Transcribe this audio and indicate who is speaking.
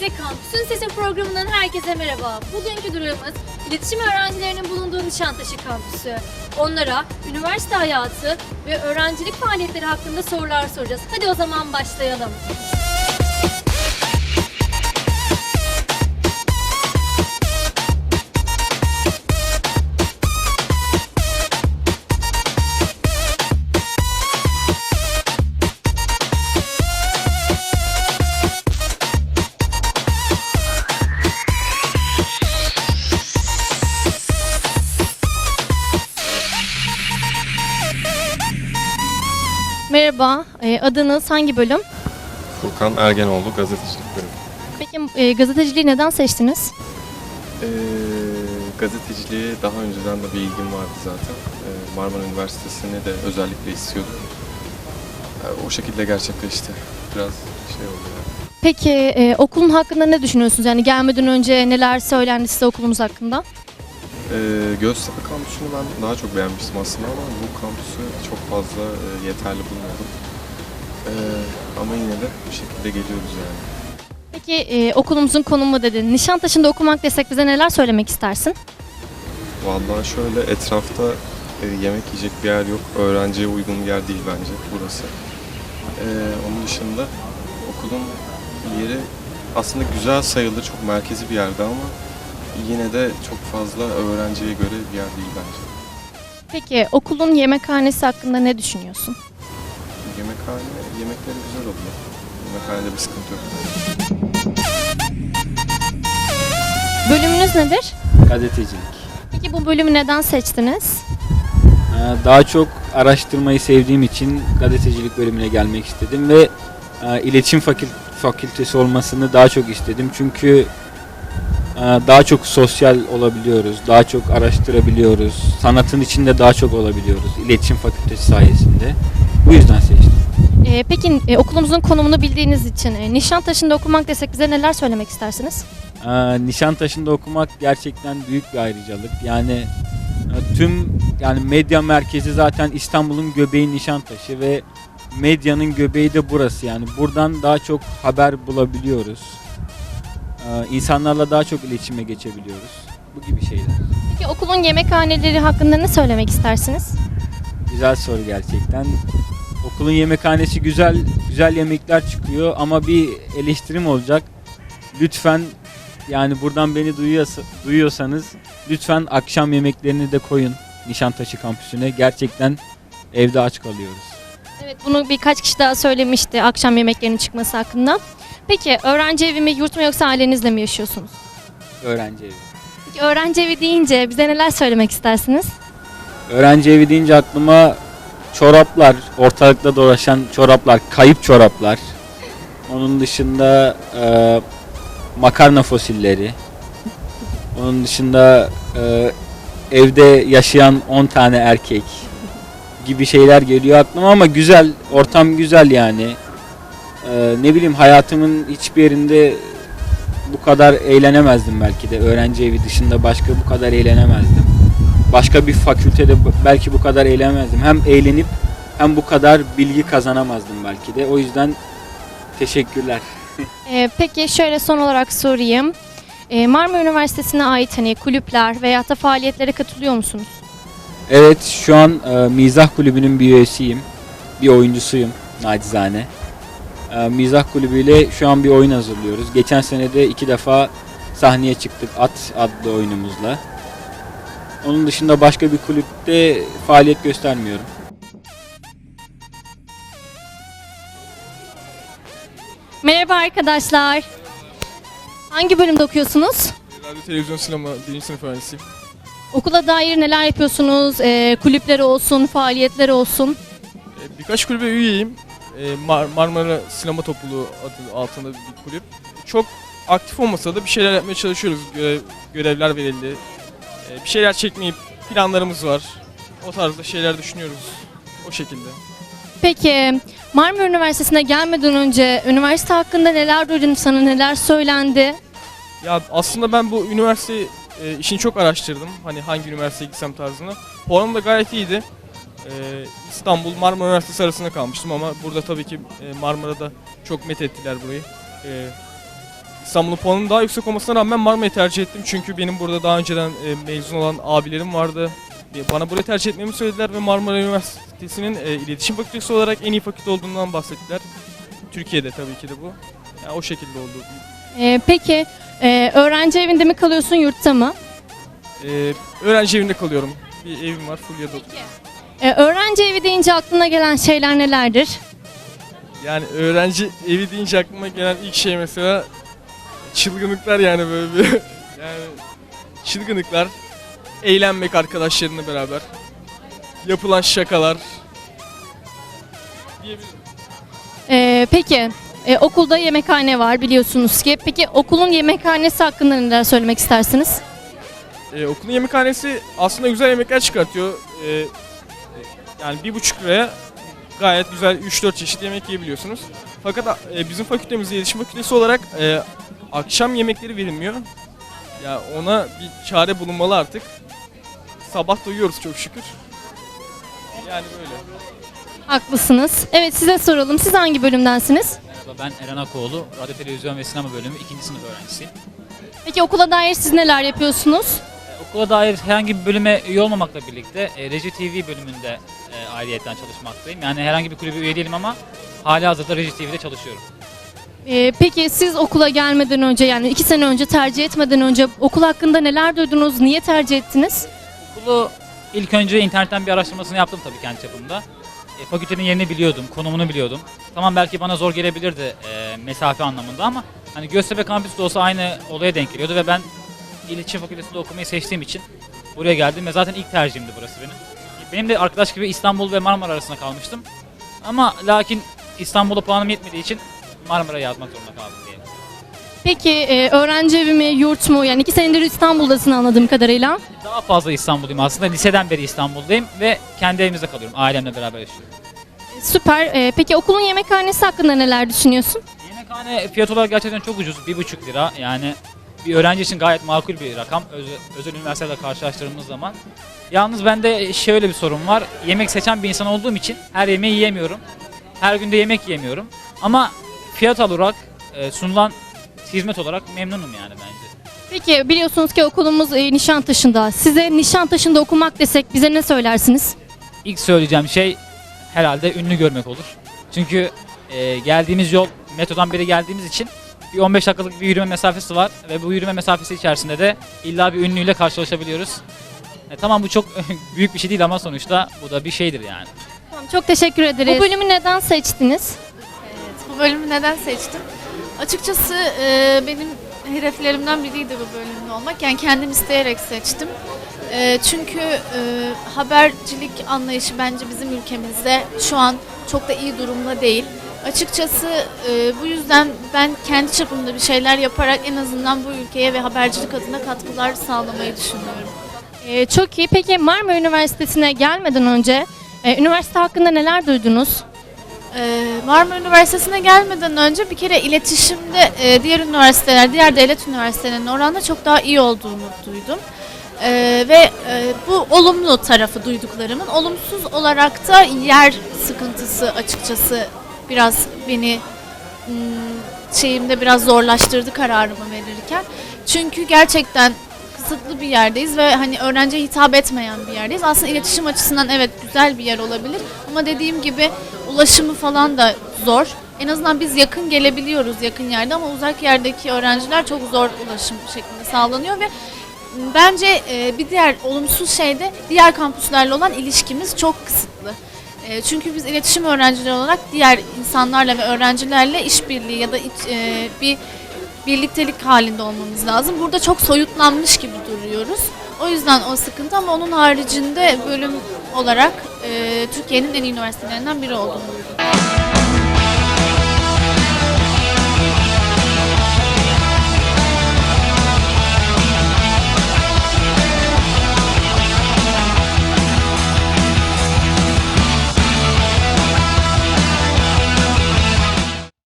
Speaker 1: Üniversitesi Kampüsün Sesi programından herkese merhaba. Bugünkü durağımız iletişim öğrencilerinin bulunduğu Nişantaşı Kampüsü. Onlara üniversite hayatı ve öğrencilik faaliyetleri hakkında sorular soracağız. Hadi o zaman başlayalım. Merhaba, e, adınız hangi bölüm?
Speaker 2: Furkan Ergenoğlu gazetecilik bölümü.
Speaker 1: Peki e, gazeteciliği neden seçtiniz?
Speaker 2: Ee, gazeteciliğe daha önceden de bir ilgim vardı zaten. Ee, Marmara Üniversitesi'ni de özellikle istiyordum. O şekilde gerçekleşti. Biraz şey oldu yani.
Speaker 1: Peki e, okulun hakkında ne düşünüyorsunuz? Yani gelmeden önce neler söylendi size okulumuz hakkında?
Speaker 2: Ee, Göztepe kampüsünü ben daha çok beğenmiştim aslında ama bu kampüsü çok fazla e, yeterli bulmadım. Ee, ama yine de bir şekilde geliyoruz yani.
Speaker 1: Peki e, okulumuzun konumu dedin. Nişantaşı'nda okumak desek bize neler söylemek istersin?
Speaker 2: Vallahi şöyle etrafta e, yemek yiyecek bir yer yok. Öğrenciye uygun bir yer değil bence burası. E, onun dışında okulun yeri aslında güzel sayılır. Çok merkezi bir yerde ama yine de çok fazla öğrenciye göre bir yer değil bence.
Speaker 1: Peki okulun yemekhanesi hakkında ne düşünüyorsun?
Speaker 2: Yemekhane, yemekleri güzel oluyor. Yemekhanede bir sıkıntı yok.
Speaker 1: Bölümünüz nedir?
Speaker 3: Gazetecilik.
Speaker 1: Peki bu bölümü neden seçtiniz?
Speaker 3: Ee, Daha çok araştırmayı sevdiğim için gazetecilik bölümüne gelmek istedim ve e, iletişim fakül- fakültesi olmasını daha çok istedim. Çünkü daha çok sosyal olabiliyoruz, daha çok araştırabiliyoruz, sanatın içinde daha çok olabiliyoruz iletişim fakültesi sayesinde. Bu yüzden seçtim.
Speaker 1: E, peki e, okulumuzun konumunu bildiğiniz için e, Nişantaşı'nda okumak desek bize neler söylemek istersiniz?
Speaker 3: Ee, Nişantaşı'nda okumak gerçekten büyük bir ayrıcalık. Yani e, tüm yani medya merkezi zaten İstanbul'un göbeği Nişantaşı ve medyanın göbeği de burası. Yani buradan daha çok haber bulabiliyoruz. Ee, insanlarla daha çok iletişime geçebiliyoruz. Bu gibi şeyler.
Speaker 1: Peki okulun yemekhaneleri hakkında ne söylemek istersiniz?
Speaker 3: Güzel soru gerçekten. Okulun yemekhanesi güzel, güzel yemekler çıkıyor ama bir eleştirim olacak. Lütfen yani buradan beni duyuyorsa, duyuyorsanız lütfen akşam yemeklerini de koyun Nişantaşı kampüsüne. Gerçekten evde aç kalıyoruz.
Speaker 1: Evet bunu birkaç kişi daha söylemişti akşam yemeklerinin çıkması hakkında. Peki öğrenci evi mi yurt mu yoksa ailenizle mi yaşıyorsunuz?
Speaker 3: Öğrenci evi.
Speaker 1: Peki öğrenci evi deyince bize neler söylemek istersiniz?
Speaker 3: Öğrenci evi deyince aklıma çoraplar, ortalıkta dolaşan çoraplar, kayıp çoraplar. Onun dışında e, makarna fosilleri. Onun dışında e, evde yaşayan 10 tane erkek gibi şeyler geliyor aklıma ama güzel, ortam güzel yani. E, ne bileyim hayatımın hiçbir yerinde bu kadar eğlenemezdim belki de. Öğrenci evi dışında başka bu kadar eğlenemezdim başka bir fakültede belki bu kadar eğlenemezdim. Hem eğlenip hem bu kadar bilgi kazanamazdım belki de. O yüzden teşekkürler.
Speaker 1: Ee, peki şöyle son olarak sorayım. Ee, Marmara Üniversitesi'ne ait hani kulüpler veya da faaliyetlere katılıyor musunuz?
Speaker 3: Evet şu an e, Mizah Kulübü'nün bir üyesiyim. Bir oyuncusuyum nacizane. E, Mizah Kulübü'yle şu an bir oyun hazırlıyoruz. Geçen sene de iki defa sahneye çıktık At adlı oyunumuzla. Onun dışında başka bir kulüpte faaliyet göstermiyorum.
Speaker 1: Merhaba arkadaşlar. Hangi bölümde okuyorsunuz?
Speaker 4: Radyo, televizyon, sinema birinci sınıf öğrencisiyim.
Speaker 1: Okula dair neler yapıyorsunuz? Ee, kulüpleri olsun, faaliyetleri olsun.
Speaker 4: Ee, Birkaç kulübe üyeyim. Ee, Mar- Marmara Sinema Topluluğu adı altında bir kulüp. Çok aktif olmasa da bir şeyler yapmaya çalışıyoruz. Görev, görevler verildi. Ee, Bir şeyler çekmeyi planlarımız var. O tarzda şeyler düşünüyoruz. O şekilde.
Speaker 1: Peki Marmara Üniversitesi'ne gelmeden önce üniversite hakkında neler duydun sana, neler söylendi?
Speaker 4: Ya aslında ben bu üniversite e, işini çok araştırdım. Hani hangi üniversiteye gitsem tarzına. Puanım da gayet iyiydi. Ee, İstanbul Marmara Üniversitesi arasında kalmıştım ama burada tabii ki e, Marmara'da çok met ettiler burayı. Ee, İstanbul'un puanının daha yüksek olmasına rağmen Marmara'yı tercih ettim. Çünkü benim burada daha önceden e, mezun olan abilerim vardı. E, Bana burayı tercih etmemi söylediler ve Marmara Üniversitesi'nin e, iletişim fakültesi olarak en iyi fakülte olduğundan bahsettiler. Türkiye'de tabii ki de bu. Yani o şekilde oldu.
Speaker 1: Ee, peki e, öğrenci evinde mi kalıyorsun yurtta mı?
Speaker 4: E, öğrenci evinde kalıyorum. Bir evim var Fulya'da.
Speaker 1: Ee, öğrenci evi deyince aklına gelen şeyler nelerdir?
Speaker 4: Yani öğrenci evi deyince aklıma gelen ilk şey mesela çılgınlıklar yani böyle bir yani çılgınlıklar, eğlenmek arkadaşlarınla beraber, yapılan şakalar diyebilirim.
Speaker 1: Ee, peki e, okulda yemekhane var biliyorsunuz ki. Peki okulun yemekhanesi hakkında neler söylemek istersiniz?
Speaker 4: Ee, okulun yemekhanesi aslında güzel yemekler çıkartıyor. Ee, yani bir buçuk liraya gayet güzel 3-4 çeşit yemek yiyebiliyorsunuz. Fakat e, bizim fakültemizde iletişim fakültesi olarak e, akşam yemekleri verilmiyor. Ya ona bir çare bulunmalı artık. Sabah doyuyoruz çok şükür. Yani böyle.
Speaker 1: Haklısınız. Evet size soralım. Siz hangi bölümdensiniz?
Speaker 5: Merhaba ben Eren Akoğlu. Radyo, Televizyon ve Sinema bölümü 2. sınıf öğrencisiyim.
Speaker 1: Peki okula dair siz neler yapıyorsunuz?
Speaker 5: Okula dair herhangi bir bölüme üye olmamakla birlikte e, Reji TV bölümünde e, ayrıyetten çalışmaktayım. Yani herhangi bir kulübe üye değilim ama hali hazırda Reji TV'de çalışıyorum.
Speaker 1: Ee, peki siz okula gelmeden önce yani iki sene önce tercih etmeden önce okul hakkında neler duydunuz? Niye tercih ettiniz?
Speaker 5: Okulu ilk önce internetten bir araştırmasını yaptım tabii kendi çapımda. E, fakültenin yerini biliyordum, konumunu biliyordum. Tamam belki bana zor gelebilirdi e, mesafe anlamında ama hani Göztepe kampüsü de olsa aynı olaya denk geliyordu ve ben iletişim fakültesinde okumayı seçtiğim için buraya geldim ve zaten ilk tercihimdi burası benim. Benim de arkadaş gibi İstanbul ve Marmara arasında kalmıştım. Ama lakin İstanbul'a puanım yetmediği için Marmara'ya yazmak zorunda kaldım diyelim.
Speaker 1: Peki e, öğrenci evi mi, yurt mu? Yani iki senedir İstanbul'dasın anladığım kadarıyla.
Speaker 5: Daha fazla İstanbul'dayım aslında. Liseden beri İstanbul'dayım ve kendi evimizde kalıyorum. Ailemle beraber yaşıyorum.
Speaker 1: Süper. Ee, peki okulun yemekhanesi hakkında neler düşünüyorsun?
Speaker 5: Yemekhane fiyat olarak gerçekten çok ucuz. 1,5 lira. Yani bir öğrenci için gayet makul bir rakam. Özel, özel üniversitelerle karşılaştırdığımız zaman. Yalnız bende şöyle bir sorun var. Yemek seçen bir insan olduğum için her yemeği yiyemiyorum. Her günde yemek yiyemiyorum. Ama fiyat olarak e, sunulan hizmet olarak memnunum yani bence.
Speaker 1: Peki biliyorsunuz ki okulumuz e, Nişantaşı'nda. Size Nişantaşı'nda okumak desek bize ne söylersiniz?
Speaker 5: İlk söyleyeceğim şey herhalde ünlü görmek olur. Çünkü e, geldiğimiz yol metrodan beri geldiğimiz için bir 15 dakikalık bir yürüme mesafesi var ve bu yürüme mesafesi içerisinde de illa bir ünlüyle karşılaşabiliyoruz. E, tamam bu çok büyük bir şey değil ama sonuçta bu da bir şeydir yani.
Speaker 1: Tamam, çok teşekkür ederiz. Bu bölümü neden seçtiniz?
Speaker 6: Evet, bu bölümü neden seçtim? Açıkçası e, benim hedeflerimden biriydi bu bölümde olmak. Yani kendim isteyerek seçtim. E, çünkü e, habercilik anlayışı bence bizim ülkemizde şu an çok da iyi durumda değil. Açıkçası e, bu yüzden ben kendi çapımda bir şeyler yaparak en azından bu ülkeye ve habercilik adına katkılar sağlamayı düşünüyorum.
Speaker 1: Ee, çok iyi. Peki Marmara Üniversitesi'ne gelmeden önce e, üniversite hakkında neler duydunuz?
Speaker 6: Ee, Marmara Üniversitesi'ne gelmeden önce bir kere iletişimde e, diğer üniversiteler, diğer devlet üniversitelerinin oranla çok daha iyi olduğunu duydum. Ee, ve e, bu olumlu tarafı duyduklarımın. Olumsuz olarak da yer sıkıntısı açıkçası biraz beni hmm, şeyimde biraz zorlaştırdı kararımı verirken. Çünkü gerçekten kısıtlı bir yerdeyiz ve hani öğrenciye hitap etmeyen bir yerdeyiz. Aslında iletişim açısından evet güzel bir yer olabilir ama dediğim gibi ulaşımı falan da zor. En azından biz yakın gelebiliyoruz yakın yerde ama uzak yerdeki öğrenciler çok zor ulaşım şeklinde sağlanıyor ve bence e, bir diğer olumsuz şey de diğer kampüslerle olan ilişkimiz çok kısıtlı. E, Çünkü biz iletişim öğrencileri olarak diğer insanlarla ve öğrencilerle işbirliği ya da iç- e, bir birliktelik halinde olmamız lazım. Burada çok soyutlanmış gibi duruyoruz. O yüzden o sıkıntı ama onun haricinde bölüm olarak e, Türkiye'nin en iyi üniversitelerinden biri olduğunu duydum.